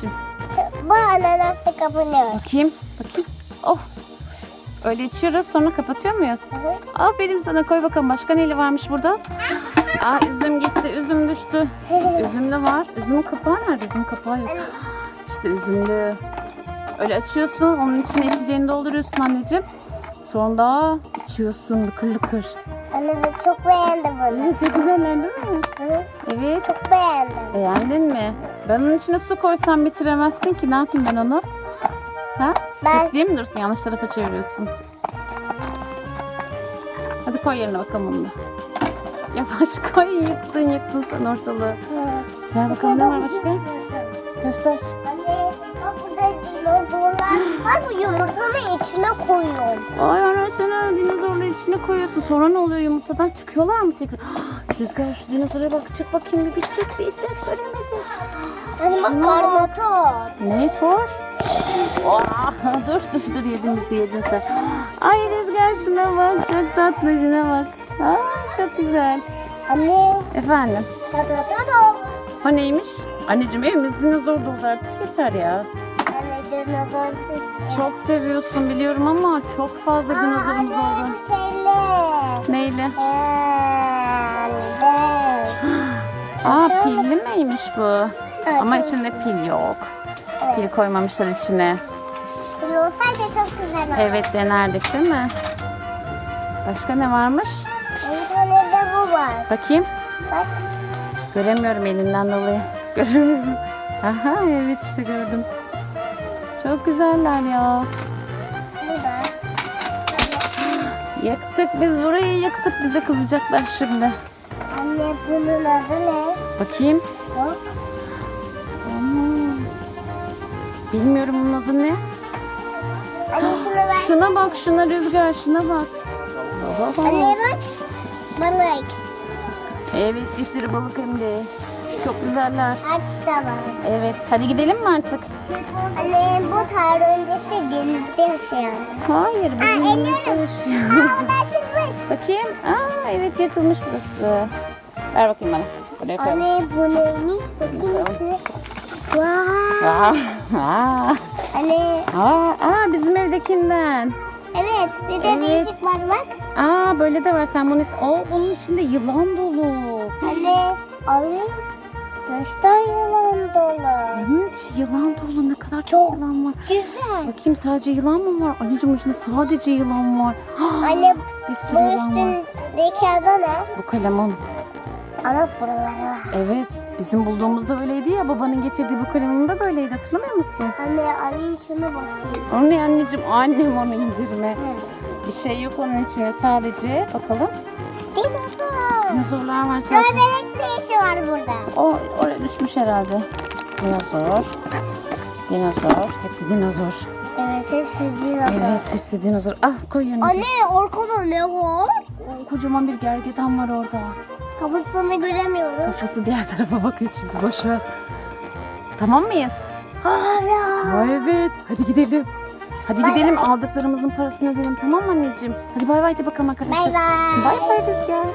Şu- Bu ananasla kapanıyor. Bakayım. Bakayım. Oh. Öyle içiyoruz sonra kapatıyor muyuz? Hı. Aferin sana koy bakalım. Başka neyli varmış burada? Aa üzüm gitti. Üzüm düştü. Üzümlü var. Üzümün kapağı nerede? Üzüm kapağı yok. İşte üzümlü. Öyle açıyorsun. Onun içine içeceğini dolduruyorsun anneciğim. Sonra da içiyorsun lıkır lıkır. Anne ben çok beğendim bunu. Evet çok güzeller değil mi? Hı. Evet. Çok beğendim. Beğendin mi? Ben onun içine su koysam bitiremezsin ki. Ne yapayım ben onu? Ha? Ben- Sus diye mi dursun? Yanlış tarafa çeviriyorsun. Hadi koy yerine bakalım onu da. Yavaş koy. Yıktın yıktın sen ortalığı. Gel bakalım ne var başka? Göster. Anne bak burada dinozorlar var bu yumurtanın içine koyuyorum. Ay ana sana dinozorları içine koyuyorsun. Sonra ne oluyor yumurtadan? Çıkıyorlar mı tekrar? Rüzgar şu dinozora bak. Çık bakayım bir, çık bir çık. Göremedim. Anne bak Şuna karnotor. Ne Thor? Aa, dur dur dur yedin bizi yedin sen. Ay Rüzgar şuna bak çok tatlı şuna bak. Aa, çok güzel. Anne Efendim ta ta ta ta. o neymiş? Anneciğim evimiz dinozor dolu artık yeter ya. Dinozor. Çok seviyorsun biliyorum ama çok fazla dinozorumuz oldu. şeyle. Neyle? Aa pilli miymiş bu? Evet, Ama içinde pil yok. Pil koymamışlar içine. Pil olsaydı çok güzel olur. Evet denerdik değil mi? Başka ne varmış? Bir tane de bu var. Bakayım. Bak. Göremiyorum elinden dolayı. Göremiyorum. Aha evet işte gördüm. Çok güzeller ya. Yıktık biz burayı yıktık. Bize kızacaklar şimdi. Anne bunun adı ne? Bakayım. Bu. Aa, Bilmiyorum bunun adı ne. Anne şunu ver. Şuna bak şuna rüzgar şuna bak. Baba. Anne bak. Balık. Evet bir sürü balık hem de. Çok güzeller. Aç da var. Evet hadi gidelim mi artık? Anne bu tarih öncesi denizde yaşayan. Hayır Aa, bizim elliyorum. yanımızda yaşıyor. Aa burada çıkmış. Bakayım. Aa evet yırtılmış burası. Ver bakayım bana. Buraya koyalım. Anne bu neymiş? Bakayım içine. Vay. Aa, aa, Anne aa, aa, bizim evdekinden. Evet bir de Evet. değişik var bak. Aa böyle de var sen bunu Oo, bunun içinde yılan dolu. Anne alayım. Göster yılan dolu. Evet yılan dolu ne kadar çok yılan var. Güzel. Bakayım sadece yılan mı var? Anneciğim içinde sadece yılan var. Anne Bir sürü bu yılan var. üstündeki adı ne? Bu kalemun. Ama buraları var. Evet bizim bulduğumuzda öyleydi ya babanın getirdiği bu kalemun da böyleydi hatırlamıyor musun? Anne alayım şuna bakayım. Onu ne anneciğim annem onu indirme. Hı. Bir şey yok onun içine sadece bakalım. Dinozor. Dinozorlar var sadece. Göbelek ne işi var burada? O oraya düşmüş herhalde. Dinozor. Dinozor. Hepsi dinozor. Evet hepsi dinozor. Evet hepsi dinozor. Ah koy yerine. Anne arkada ne var? Kocaman bir gergedan var orada. Kafasını göremiyorum. Kafası diğer tarafa bakıyor çünkü boş ver. Tamam mıyız? Hala. Evet. Hadi gidelim. Hadi Bay gidelim aldıklarımızın parasını ödeyelim tamam mı anneciğim? Hadi bay bay de bakalım arkadaşlar. Bay bay. Bay bay Rüzgar.